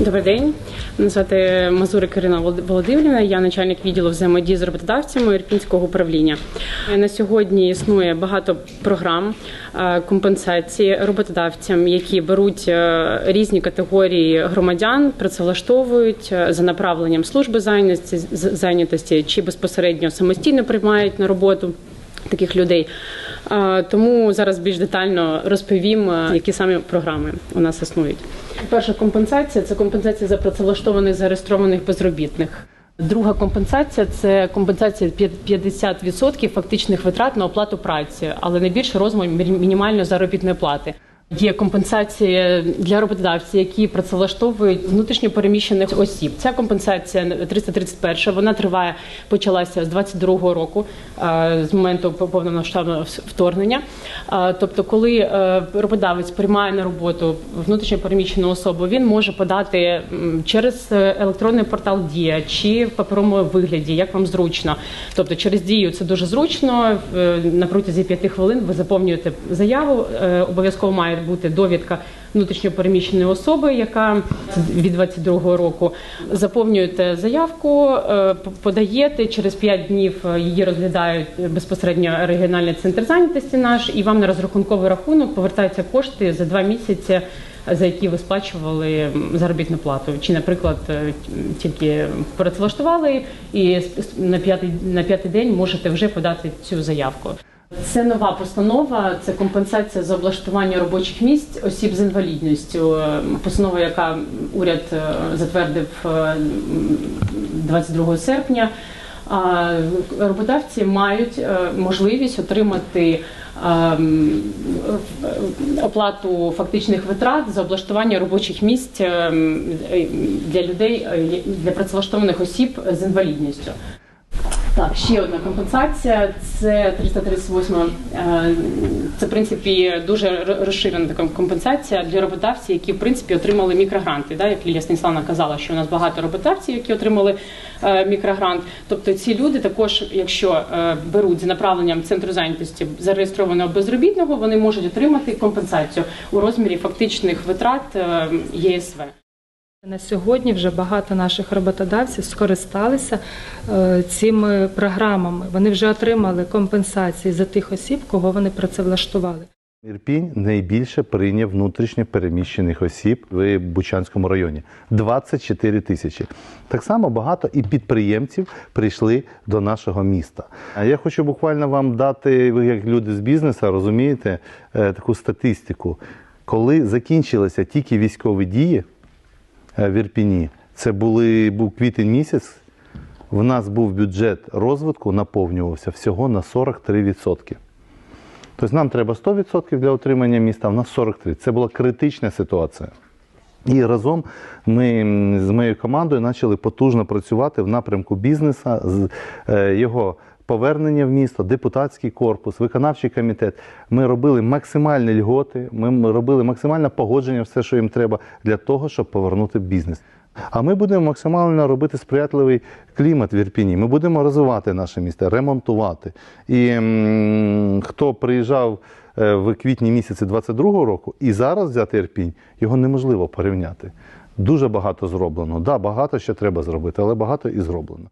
Добрий день. Мене звати Мазурик Ірина Володимирівна. Я начальник відділу взаємодії з роботодавцями Ірпінського управління. На сьогодні існує багато програм е, компенсації роботодавцям, які беруть е, різні категорії громадян, працевлаштовують е, за направленням служби зайнятості, чи безпосередньо самостійно приймають на роботу таких людей. Тому зараз більш детально розповім, які саме програми у нас існують. Перша компенсація це компенсація за працевлаштованих зареєстрованих безробітних. Друга компенсація це компенсація п'ят- 50% фактичних витрат на оплату праці, але найбільше більше розмір мі- мінімальної заробітної плати. Є компенсація для роботодавців, які працевлаштовують внутрішньо переміщених осіб. Ця компенсація 331, вона триває, почалася з 22 року, з моменту повномасштабного вторгнення. Тобто, коли е, роботодавець приймає на роботу внутрішньо переміщену особу, він може подати через е, електронний портал Дія чи в паперовому вигляді, як вам зручно. Тобто, через дію це дуже зручно. На протязі п'яти хвилин ви заповнюєте заяву. Е, Обов'язково має бути довідка внутрішньо переміщеної особи, яка від 22 року. Заповнюєте заявку, е, подаєте через 5 днів. е, Її розглядають безпосередньо регіональний центр зайнятості наш, і вам на розрахунковий рахунок повертаються кошти за два місяці. За які ви сплачували заробітну плату, чи, наприклад, е, тільки працевлаштували і на п'ятий на п'ятий день можете вже подати цю заявку. Це нова постанова, це компенсація за облаштування робочих місць осіб з інвалідністю. Е, Постанова, яка уряд е, затвердив е, 22 серпня. А Роботодавці мають е, можливість отримати е, оплату фактичних витрат за облаштування робочих місць е, для людей е, для працевлаштованих осіб з інвалідністю. Так, ще одна компенсація. Це 338. е, Це в принципі дуже розширена така компенсація для роботодавців, які в принципі отримали мікрогранти. Да, як Лілія Станіславна казала, що у нас багато роботодавців, які отримали е, мікрогрант. Тобто ці люди також, якщо е, беруть за направленням центру зайнятості зареєстрованого безробітного, вони можуть отримати компенсацію у розмірі фактичних витрат ЄСВ. На сьогодні вже багато наших роботодавців скористалися е, цими програмами. Вони вже отримали компенсації за тих осіб, кого вони працевлаштували. Ірпінь найбільше прийняв внутрішньо переміщених осіб в Бучанському районі 24 тисячі. Так само багато і підприємців прийшли до нашого міста. А я хочу буквально вам дати, ви як люди з бізнесу, розумієте, е, таку статистику. Коли закінчилися тільки військові дії в Ірпіні, це були, був квітень місяць, в нас був бюджет розвитку, наповнювався всього на 43%. Тобто нам треба 100% для отримання міста, а в нас 43%. Це була критична ситуація. І разом ми з моєю командою почали потужно працювати в напрямку бізнесу, е, його повернення в місто, депутатський корпус, виконавчий комітет. Ми робили максимальні льготи, ми робили максимальне погодження, все, що їм треба, для того, щоб повернути бізнес. А ми будемо максимально робити сприятливий клімат в Ірпіні. Ми будемо розвивати наше місто, ремонтувати. І м, хто приїжджав е, в квітні місяці 22-го року і зараз взяти Ірпінь, його неможливо порівняти. Дуже багато зроблено. Да, багато ще треба зробити, але багато і зроблено.